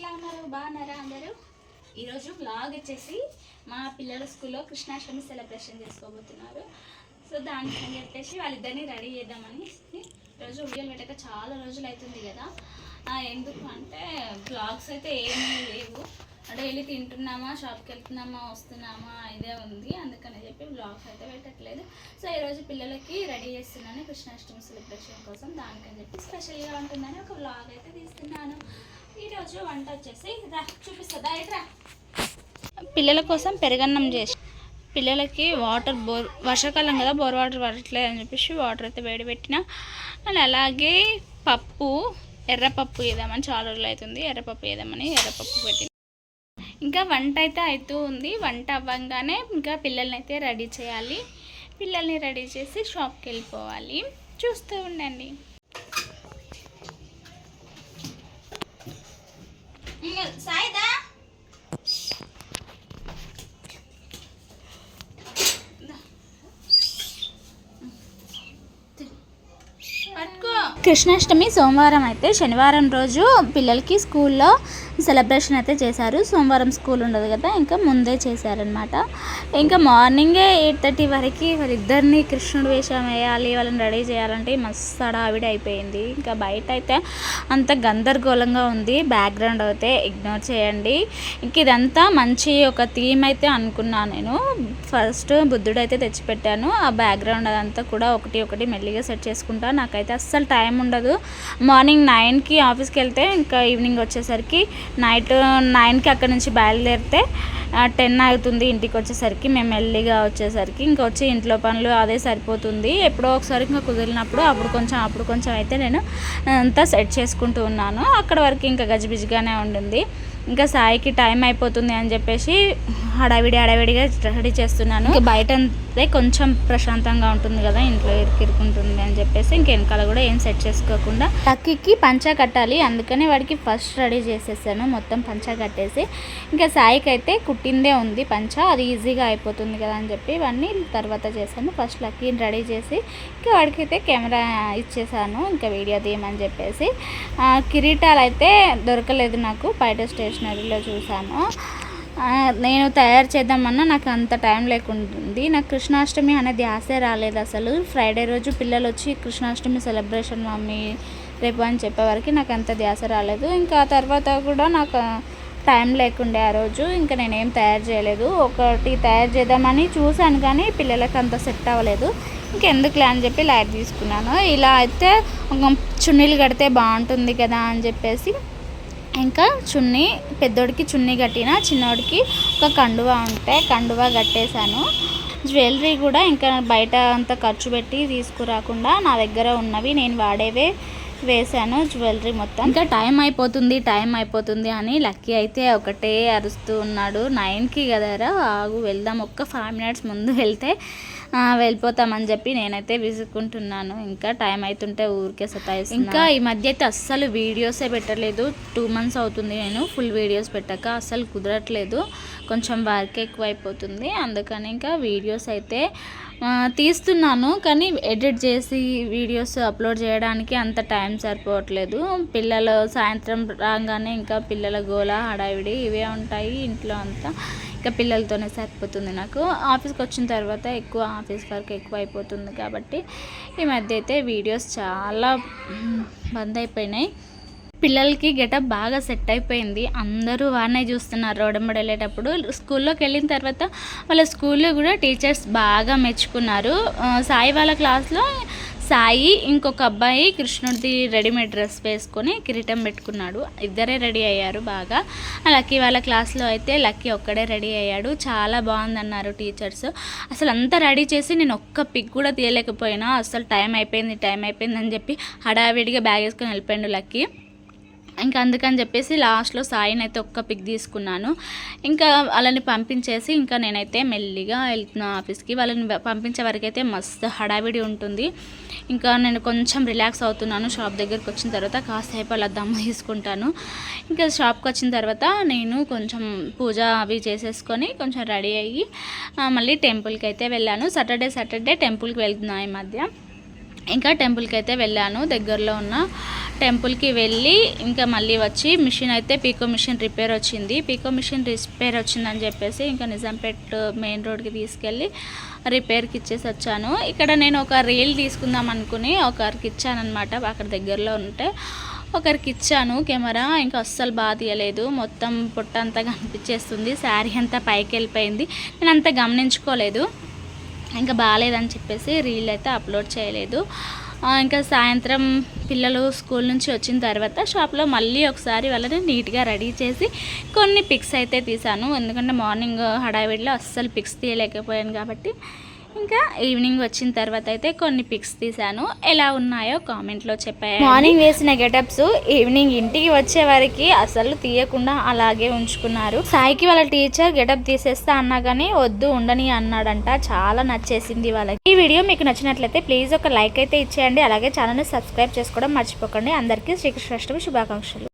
ఎట్లా ఉన్నారు? బాగున్నారా అందరూ? ఈరోజు బ్లాగ్ వచ్చేసి మా పిల్లల స్కూల్లో కృష్ణాష్టమి సెలబ్రేషన్ చేసుకోబోతున్నారు. సో దానికని చెప్పేసి వాళ్ళిద్దరిని రెడీ చేద్దామని ఈరోజు వీడియోలు పెట్టక చాలా రోజులు అవుతుంది కదా. ఎందుకు అంటే బ్లాగ్స్ అయితే ఏమీ లేవు. డైలీ తింటున్నామా షాప్కి వెళ్తున్నామా వస్తున్నామా ఇదే ఉంది. అందుకని చెప్పి బ్లాగ్స్ అయితే పెట్టట్లేదు. సో ఈరోజు పిల్లలకి రెడీ చేస్తున్నాను కృష్ణాష్టమి సెలబ్రేషన్ కోసం. దానికని చెప్పి స్పెషల్గా ఉంటుందని ఒక బ్లాగ్ అయితే తీస్తున్నాను. ఈరోజు వంట వచ్చేసి రా చూపిస్తుందా రా పిల్లల కోసం పెరగన్నం చేసి పిల్లలకి వాటర్ బోర్ వర్షాకాలం కదా బోర్ వాటర్ పడట్లేదు అని చెప్పేసి వాటర్ అయితే వేడి పెట్టిన. అండ్ అలాగే పప్పు ఎర్రపప్పు వేద్దామని చాలా రోజులు అవుతుంది. ఎర్రపప్పు వేద్దామని ఎర్రపప్పు పెట్టిన. ఇంకా వంట అయితే అవుతూ ఉంది. వంట అవ్వగానే ఇంకా పిల్లల్ని అయితే రెడీ చేయాలి. పిల్లల్ని రెడీ చేసి షాప్కి వెళ్ళిపోవాలి. చూస్తూ ఉండండి. సాయిదా. కృష్ణాష్టమి సోమవారం అయితే శనివారం రోజు పిల్లలకి స్కూల్లో సెలబ్రేషన్ అయితే చేశారు. సోమవారం స్కూల్ ఉండదు కదా ఇంకా ముందే చేశారనమాట ఇంకా మార్నింగే ఎయిట్ థర్టీ వరకు వాళ్ళిద్దరిని కృష్ణుడు వేషం వేయాలి వాళ్ళని రెడీ చేయాలంటే మస్తు హడావిడి అయిపోయింది. ఇంకా బయట అయితే అంత గందరగోళంగా ఉంది. బ్యాక్గ్రౌండ్ అయితే ఇగ్నోర్ చేయండి. ఇంక ఇదంతా మంచి ఒక థీమ్ అయితే అనుకున్నాను నేను. ఫస్ట్ బుద్ధుడు అయితే తెచ్చిపెట్టాను. ఆ బ్యాక్గ్రౌండ్ అదంతా కూడా ఒకటి ఒకటి మెల్లిగా సెట్ చేసుకుంటా. నాకైతే అస్సలు టైం ఉండదు. మార్నింగ్ నైన్కి ఆఫీస్కి వెళ్తే ఇంకా ఈవినింగ్ వచ్చేసరికి నైట్ నైన్కి అక్కడ నుంచి బయలుదేరితే టెన్ అవుతుంది ఇంటికి వచ్చేసరికి. మేము మెల్లిగా వచ్చేసరికి ఇంకా వచ్చి ఇంట్లో పనులు అదే సరిపోతుంది. ఎప్పుడో ఒకసారి ఇంకా కుదిరినప్పుడు అప్పుడు కొంచెం అప్పుడు కొంచెం అయితే నేను అంతా సెట్ చేసుకుంటూ ఉన్నాను. అక్కడ వరకు ఇంకా గజిబిజిగానే ఉండింది. ఇంకా సాయికి టైం అయిపోతుంది అని చెప్పేసి హడావిడి హడావిడిగా రెడీ చేస్తున్నాను. ఇంకా బయట అంతే కొంచెం ప్రశాంతంగా ఉంటుంది కదా ఇంట్లో ఇరుకిరుకుంటుంది అని చెప్పేసి ఇంక వెనకాల కూడా ఏం సెట్ చేసుకోకుండా లక్కీకి పంచా కట్టాలి అందుకని వాడికి ఫస్ట్ రెడీ చేసేసాను మొత్తం పంచా కట్టేసి. ఇంకా సాయికి అయితే కుట్టిందే ఉంది పంచ అది ఈజీగా అయిపోతుంది కదా అని చెప్పి ఇవన్నీ తర్వాత చేశాను ఫస్ట్ లక్కీని రెడీ చేసి. ఇంకా వాడికి అయితే కెమెరా ఇచ్చేసాను ఇంకా వీడియో తీయమని చెప్పేసి. కిరీటాలు అయితే దొరకలేదు నాకు బయట స్టేషనరీలో చూసాను నేను తయారు చేద్దామన్నా నాకు అంత టైం లేకుంటుంది. నాకు కృష్ణాష్టమి అనేది ఆశే రాలేదు అసలు. ఫ్రైడే రోజు పిల్లలు వచ్చి కృష్ణాష్టమి సెలబ్రేషన్ మమ్మీ రేపు అని చెప్పేవరకు నాకు అంత ధ్యాస రాలేదు. ఇంకా తర్వాత కూడా నాకు టైం లేకుండే ఆ రోజు. ఇంకా నేనేం తయారు చేయలేదు. ఒకటి తయారు చేద్దామని చూశాను కానీ పిల్లలకు అంత సెట్ అవ్వలేదు. ఇంకెందుకులే అని చెప్పి లైట్ తీసుకున్నాను. ఇలా అయితే ఒక చున్నీలు కడితే బాగుంటుంది కదా అని చెప్పేసి ఇంకా చున్నీ పెద్దోడికి చున్నీ కట్టిన చిన్నోడికి ఒక కండువా ఉంటే కండువా కట్టేశాను. జ్యువెలరీ కూడా ఇంకా బయట అంత ఖర్చు పెట్టి తీసుకురాకుండా నా దగ్గర ఉన్నవి నేను వాడేవే వేశాను జ్యువెలరీ మొత్తం. ఇంకా టైం అయిపోతుంది టైం అయిపోతుంది అని లక్కీ అయితే ఒకటే అరుస్తూ ఉన్నాడు. నైన్కి కదరా ఆగు వెళ్దాం ఒక్క ఫైవ్ మినిట్స్ ముందు వెళ్తే వెళ్ళిపోతామని చెప్పి నేనైతే విసుక్కుంటున్నాను. ఇంకా టైం అవుతుంటే ఊరికే సతాయిస్తున్నా. ఇంకా ఈ మధ్య అయితే అస్సలు వీడియోసే పెట్టలేదు. టూ మంత్స్ అవుతుంది నేను ఫుల్ వీడియోస్ పెట్టాక అస్సలు కుదరట్లేదు. కొంచెం వర్క్ ఎక్కువ అయిపోతుంది అందుకని ఇంకా వీడియోస్ అయితే తీస్తున్నాను. కానీ ఎడిట్ చేసి వీడియోస్ అప్లోడ్ చేయడానికి అంత టైం సరిపోవట్లేదు. పిల్లలు సాయంత్రం రాగానే ఇంకా పిల్లల గోల హడావిడి ఇవే ఉంటాయి ఇంట్లో అంతా. ఇంకా పిల్లలతోనే సరిపోతుంది నాకు. ఆఫీస్కి వచ్చిన తర్వాత ఎక్కువ ఆఫీస్ వర్క్ ఎక్కువ అయిపోతుంది కాబట్టి ఈ మధ్య అయితే వీడియోస్ చాలా బంద్ అయిపోయినాయి. పిల్లలకి గెటప్ బాగా సెట్ అయిపోయింది. అందరూ వాడినే చూస్తున్నారు రోడమ్మడి వెళ్ళేటప్పుడు. స్కూల్లోకి వెళ్ళిన తర్వాత వాళ్ళ స్కూల్లో కూడా టీచర్స్ బాగా మెచ్చుకున్నారు. సాయి వాళ్ళ క్లాస్లో సాయి ఇంకొక అబ్బాయి కృష్ణుడిది రెడీమేడ్ డ్రెస్ వేసుకొని కిరీటం పెట్టుకున్నాడు. ఇద్దరే రెడీ అయ్యారు బాగా. ఆ లక్కీ వాళ్ళ క్లాస్లో అయితే లక్కీ ఒక్కడే రెడీ అయ్యాడు. చాలా బాగుందన్నారు టీచర్స్. అసలు అంతా రెడీ చేసి నేను ఒక్క పిక్ కూడా తీయలేకపోయినా. అసలు టైం అయిపోయింది టైం అయిపోయింది అని చెప్పి హడావిడిగా బ్యాగ్ వేసుకొని వెళ్ళిపోయాడు లక్కీ. ఇంకా అందుకని చెప్పేసి లాస్ట్లో సాయిని అయితే ఒక్క పిక్ తీసుకున్నాను. ఇంకా వాళ్ళని పంపించేసి ఇంకా నేనైతే మెల్లిగా వెళ్తున్నా ఆఫీస్కి. వాళ్ళని పంపించే వరకు అయితే మస్తు హడావిడి ఉంటుంది. ఇంకా నేను కొంచెం రిలాక్స్ అవుతున్నాను. షాప్ దగ్గరికి వచ్చిన తర్వాత కాసేపు అలా దమ్ము తీసుకుంటాను. ఇంకా షాప్కి వచ్చిన తర్వాత నేను కొంచెం పూజ అవి చేసేసుకొని కొంచెం రెడీ అయ్యి మళ్ళీ టెంపుల్కి అయితే వెళ్ళాను. సాటర్డే సాటర్డే టెంపుల్కి వెళ్తున్నాను ఈ మధ్య. ఇంకా టెంపుల్కి అయితే వెళ్ళాను. దగ్గరలో ఉన్న టెంపుల్కి వెళ్ళి ఇంకా మళ్ళీ వచ్చి మిషన్ అయితే పీకో మిషన్ రిపేర్ వచ్చింది. పీకో మిషన్ రిపేర్ వచ్చిందని చెప్పేసి ఇంకా నిజాంపేట్ మెయిన్ రోడ్కి తీసుకెళ్ళి రిపేర్కి ఇచ్చేసి వచ్చాను. ఇక్కడ నేను ఒక రీల్ తీసుకుందాం అనుకుని ఒకరికి ఇచ్చానమాట అక్కడ దగ్గరలో ఉంటే ఒకరికి ఇచ్చాను. కెమెరా ఇంకా అస్సలు బాగా తీయలేదు. మొత్తం పొట్టంతా కనిపించేస్తుంది. శారీ అంతా పైకి వెళ్ళిపోయింది నేను అంత గమనించుకోలేదు. ఇంకా బాగాలేదని చెప్పేసి రీల్ అయితే అప్లోడ్ చేయలేదు. ఇంకా సాయంత్రం పిల్లలు స్కూల్ నుంచి వచ్చిన తర్వాత షాప్లో మళ్ళీ ఒకసారి వాళ్ళని నీట్గా రెడీ చేసి కొన్ని పిక్స్ అయితే తీసాను ఎందుకంటే మార్నింగ్ హడావిడిలో అస్సలు పిక్స్ తీయలేకపోయాను కాబట్టి ఇంకా ఈవినింగ్ వచ్చిన తర్వాత అయితే కొన్ని పిక్స్ తీసాను ఎలా ఉన్నాయో కామెంట్లో చెప్పాను మార్నింగ్ వేసిన గెటప్స్ ఈవినింగ్ ఇంటికి వచ్చే వారికి అసలు తీయకుండా అలాగే ఉంచుకున్నారు. సాయికి వాళ్ళ టీచర్ గెటప్ తీసేస్తా అన్నా కానీ వద్దు ఉండని అన్నాడంట. చాలా నచ్చేసింది వాళ్ళకి. ఈ వీడియో మీకు నచ్చినట్లయితే ప్లీజ్ ఒక లైక్ అయితే ఇచ్చేయండి. అలాగే ఛానల్ని సబ్స్క్రైబ్ చేసుకోవడం మర్చిపోకండి. అందరికీ శ్రీకృష్ణాష్టమి శుభాకాంక్షలు.